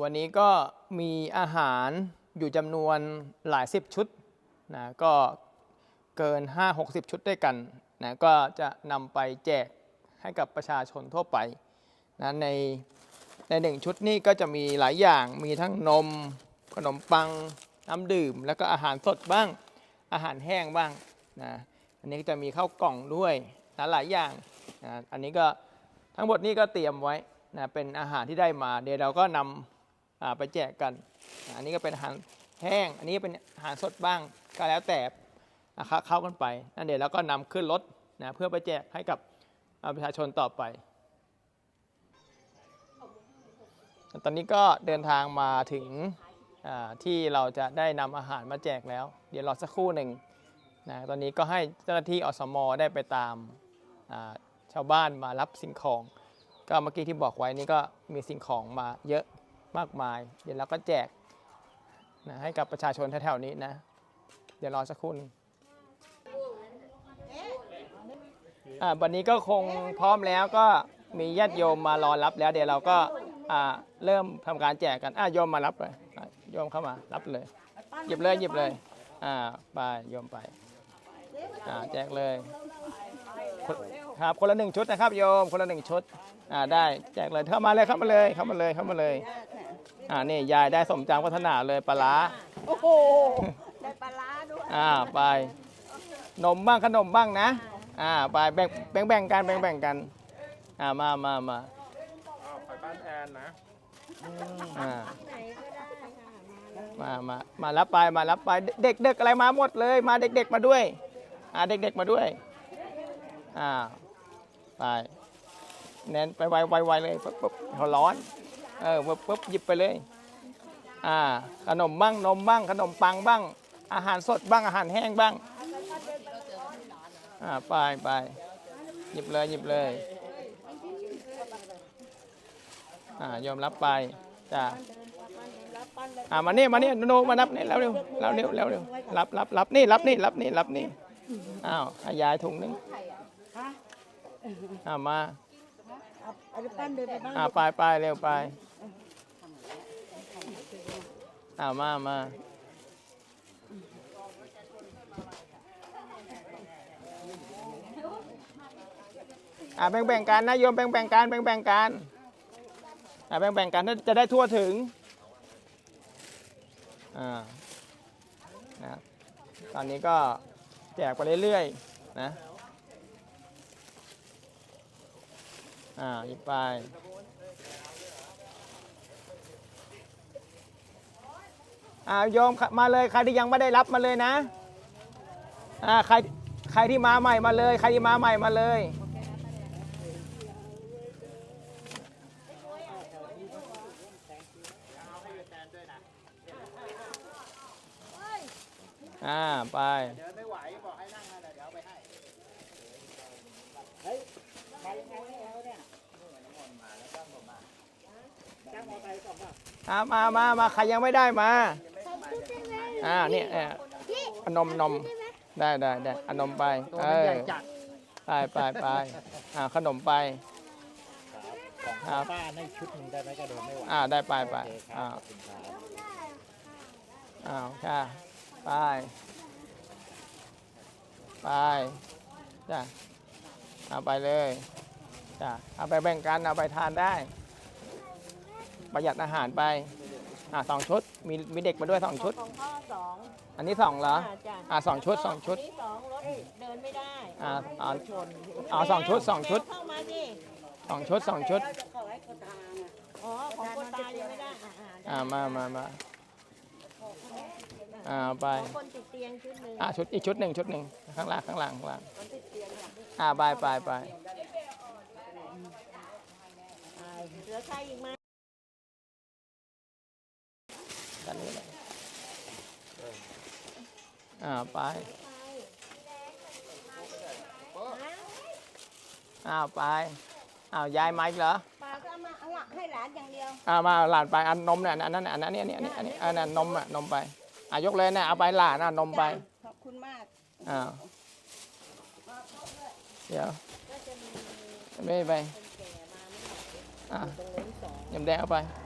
วันนี้ก็มีอาหารอยู่จำนวนหลายสิบชุดนะก็เกิน 5-60 ชุดด้วยกันนะก็จะนำไปแจกให้กับประชาชนทั่วไปนะในในหนึ่งชุดนี้ก็จะมีหลายอย่างมีทั้งนมขนมปังน้ำดื่ม แล้วก็อาหารสดบ้างอาหารแห้งบ้างนะอันนี้ก็จะมีข้าวกล่องด้วยนะหลายอย่างนะอันนี้ก็ทั้งหมดนี้ก็เตรียมไว้ นะเป็นอาหารที่ได้มา เดี๋ยวเราก็นำไปแจกกัน อันนี้ก็เป็นอาหารแห้ง อันนี้เป็นอาหารสดบ้างก็แล้วแต่นะครับเข้ากันไปนั่นเดี๋ยวเราก็นำขึ้นรถนะเพื่อไปแจกให้กับประชาชนต่อไป ตอนนี้ก็เดินทางมาถึงที่เราจะได้นำอาหารมาแจกแล้ว เดี๋ยวรอสักครู่หนึ่งนะตอนนี้ก็ให้เจ้าหน้าที่อสมได้ไปตามาชาวบ้านมารับสิ่งของ ก็เมื่อกี้ที่บอกไว้นี่ก็มีสิ่งของมาเยอะมากมาย เดี๋ยวเราก็แจกนะให้กับประชาชนแถวๆนี้นะ เดี๋ยวรอสักครู่นึงอ่าวันนี้ก็คงพร้อมแล้วก็มีญาติโยมมารอรับแล้ว เดี๋ยวเราก็อ่าเริ่มทำการแจกกันอะโยมมารับเลยโยมเข้ามารับเลย หยิบเลยหยิบเลยอ่าไปโยมไปอ่าแจกเลย คนครับคนละหนึ่งชุดนะครับโยมคนละหนึ่งชุดอ่าได้แจกเลยเข้ามาเลยเข้ามาเลยเข้ามาเลยเข้ามาเลยอ่านี่ยายได้สมจังพัฒนาเลยปลาร้าโอ้โหได้ปลาร้าด้วยอ่าไปนมบ้างขนมบ้างนะอ่าไปแบ่งแบ่งแบ่งกันแบ่งแบ่งกันอ่ามามามาอ้าวไปบ้านแอนนะอ่าไหนก็ได้ค่ะมาเลยมามามารับไปมารับไปเด็กเด็กอะไรมาหมดเลย มาเด็ก ๆ มาด้วยอ่าเด็ก ๆ มาด้วยอ่า ไปแนนไปไวไวไวเลยปุ๊บปุ๊บเขาร้อนเออปุ๊บปุ๊บหยิบไปเลยอ่าขนมบ้างนมบ้างขนมปังบ้าง อาหารสดบ้างอาหารแห้งบ้างอ่าไปไปหยิบเลยหยิบเลยอ่ายอมรับไปจ้าอ่ามานี่มานี่โนมานับนี่แล้วเร็วแล้วเร็วแล้วเร็วรับรับรับนี่รับนี่รับนี่รับนี่อ้าวให้ยายถุงนึง อ่ามาเอาเอาปั้นเดินไปบ้านอ่าไปไปเร็วไปอ่ามามาอ่าแบ่งแบ่งกันนะโยมแบ่งแบ่งกันแบ่งแบ่งกันอ่าแบ่งแบ่งกันจะได้ทั่วถึงอ่านะตอนนี้ก็แจกไปเรื่อยๆนะ อ่าหยิบไป อ่าโยมมาเลยใครที่ยังไม่ได้รับมาเลยนะ อ่าใครใครที่มาใหม่มาเลย ใครที่มาใหม่มาเลยอ่าไปอ่า มามามาใครยังไม่ได้มา อ่าเนี่ยเนี่ยเอานมนมได้ได้ได้เอานมไปเออไปไปไปอ่าขนมไปครับป้าในชุดหนึ่งได้ไหมก็เดินไม่ไหวอ่าได้ไปไปโอเคคอ่ารับขอบคุณครับอ้าวค่ะไปไปจ้ะเอาไปเลยจ้ะเอาไปแบ่งกันเอาไปทานได้ ประหยัดอาหารไป อ่าสองชุด มีมีเด็กมาด้วยสองชุด ของพ่อสองอันนี้สองเหรออ่าจ้ะอ่าสองชุดสองชุดนนี้สองรถเดินไม่ได้อ่าอ่าชนเอาสองชุดสองชุดเข้ามาสิสองชุดสองชุดอ๋อของคนตายยังไม่ได้อ่าอ่าได้อ่ามามามาอ่าเอาไป ของคนติดเตียงชุดหนึ่งอ่าชุดอีกชุดหนึ่งชุดหนึ่งข้างล่างข้างล่างข้างล่างคนติดเตียงค่ะอ่าไปไปไปอ่าเหลือใครอีกไหม ด้านนี้เลย อ่าไปอ้าวไปอ้าวยายมาอีกเหรอปลาก็เอามาเอาละให้หลานอย่างเดียวอ่ามาหลานไปอันนมเนี่ยอันนั้นอันนั้นเนี่ยเนี่ยอันนี้อันนั้นนมอะนมไปอ่ายกเลยนะเอาไปหลานอะนมไปขอบคุณมากอ่าเดี๋ยวก็จะมีไม่ไปคนแก่มาไม่หลับอ่าตรงเล้นสองยำแดงเอาไปอ